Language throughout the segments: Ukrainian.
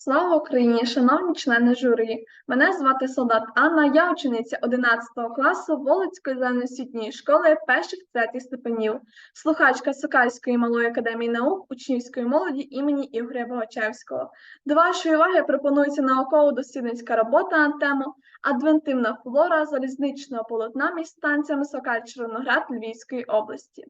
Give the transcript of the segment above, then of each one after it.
Слава Україні, шановні члени журі. Мене звати Солдат Анна, я учениця 11 класу Волицької загальноосвітньої школи перших третіх степенів, слухачка Сокальської малої академії наук учнівської молоді імені Ігоря Богачевського. До вашої уваги пропонується науково-дослідницька робота на тему Адвентивна флора залізничного полотна між станціями Сокаль Чорноград Львівської області.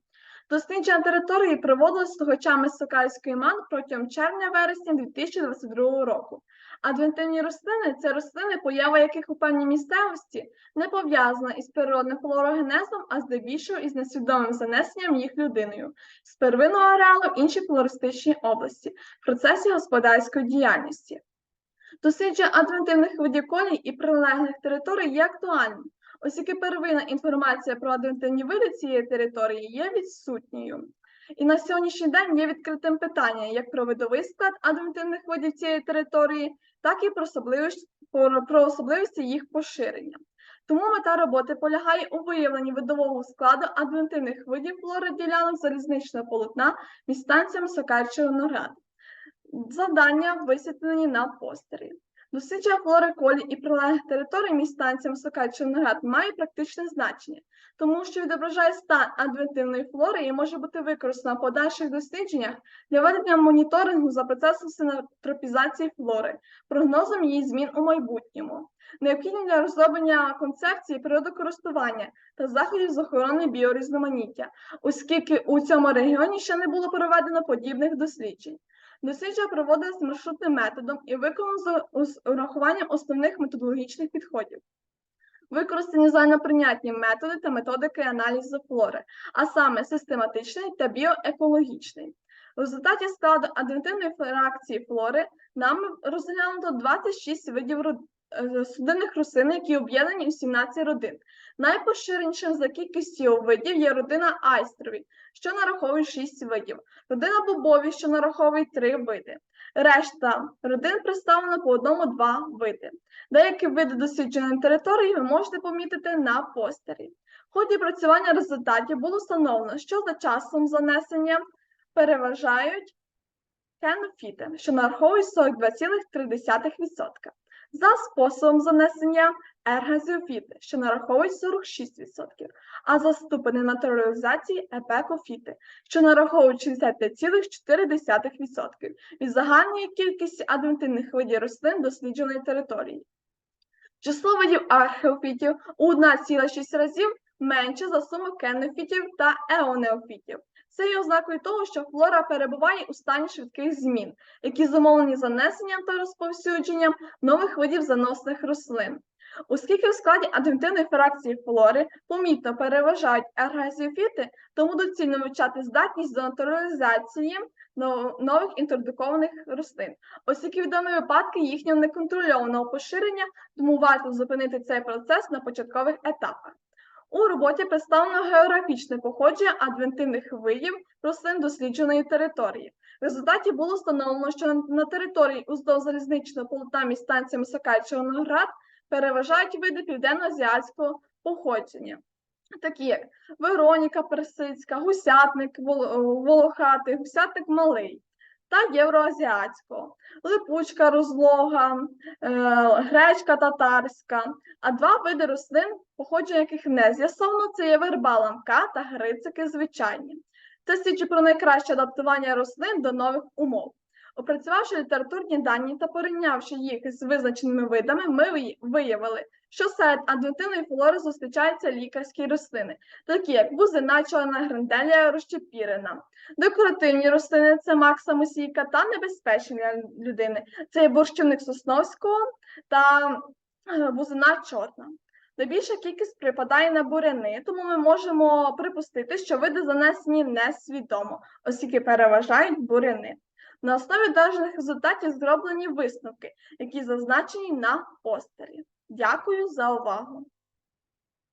Дослідження території проводилось слухачами Сокальської МАН протягом червня-вересня 2022 року. Адвентивні рослини це рослини, поява яких у певній місцевості не пов'язана із природним флорогенезом, а здебільшого із несвідомим занесенням їх людиною з первинного ареалу в інші флористичні області в процесі господарської діяльності. Дослідження адвентивних видів і прилеглих територій є актуальним, оскільки первинна інформація про адвентивні види цієї території є відсутньою. І на сьогоднішній день є відкритим питання як про видовий склад адвентивних видів цієї території, так і про особливості, про, особливості їх поширення. Тому мета роботи полягає у виявленні видового складу адвентивних видів флориділянок залізничного полотна між станціями Сокальчого-Ноград. Завдання висвітлені на постері. Дослідження флори колі і прилеглих територій між станціями Сокаль Чорноград має практичне значення, тому що відображає стан адвентивної флори і може бути використана в подальших дослідженнях для ведення моніторингу за процесом синотропізації флори, прогнозом її змін у майбутньому, необхідні для розроблення концепції природокористування та заходів з охорони біорізноманіття, оскільки у цьому регіоні ще не було проведено подібних досліджень. Дослідження проводилось маршрутним методом і виконано з урахуванням основних методологічних підходів. Використані загальноприйнятні методи та методики аналізу флори, а саме систематичний та біоекологічний. В результаті складу адвентивної фракції флори нам розглянуто 26 видів судинних рослин, які об'єднані у 17 родин. Найпоширенішим за кількістю видів є родина айстрові, що нараховує 6 видів, родина бобові, що нараховує 3 види. Решта родин представлено по одному-два види. Деякі види дослідженої території ви можете помітити на постері. В ході працювання результатів було встановлено, що за часом занесення переважають кенофіти, що нараховують 42,3%. За способом занесення ергазіофіти, що нараховують 46%, а за ступенем натуралізації епекофіти, що нараховують 65,4% від загальної кількості адвентивних видів рослин дослідженої території. Число видів археофітів у 1,6 разів менше за суму кенофітів та еонеофітів. Це є ознакою того, що флора перебуває у стані швидких змін, які зумовлені занесенням та розповсюдженням нових видів заносних рослин. Оскільки в складі адвентивної фракції флори помітно переважають ергазіофіти, тому доцільно вивчати здатність до натуралізації нових інтродукованих рослин, оскільки відомі випадки їхнього неконтрольованого поширення, тому варто зупинити цей процес на початкових етапах. У роботі представлено географічне походження адвентивних видів рослин дослідженої території. В результаті було встановлено, що на- території уздовж залізничного полотна між станціями Сокальчого-Ноград переважають види південно-азіатського походження, такі як Вероніка Персидська, гусятник волохатий, гусятник малий та євроазіатського, липучка розлога, е, гречка татарська, а два види рослин, походження яких не з'ясовано, це є верба ламка та грицики звичайні. Це свідчить про найкраще адаптування рослин до нових умов. Опрацювавши літературні дані та порівнявши їх з визначеними видами, ми виявили, що серед адвентивної флори зустрічаються лікарські рослини, такі як бузина, чорна гранделія, розчепірена. Декоративні рослини це макса мусійка та небезпечні для людини. Це є борщівник сосновського та е, бузина чорна. Найбільша кількість припадає на буряни, тому ми можемо припустити, що види занесені несвідомо, оскільки переважають буряни. На основі даних результатів зроблені висновки, які зазначені на постері. Дякую за увагу!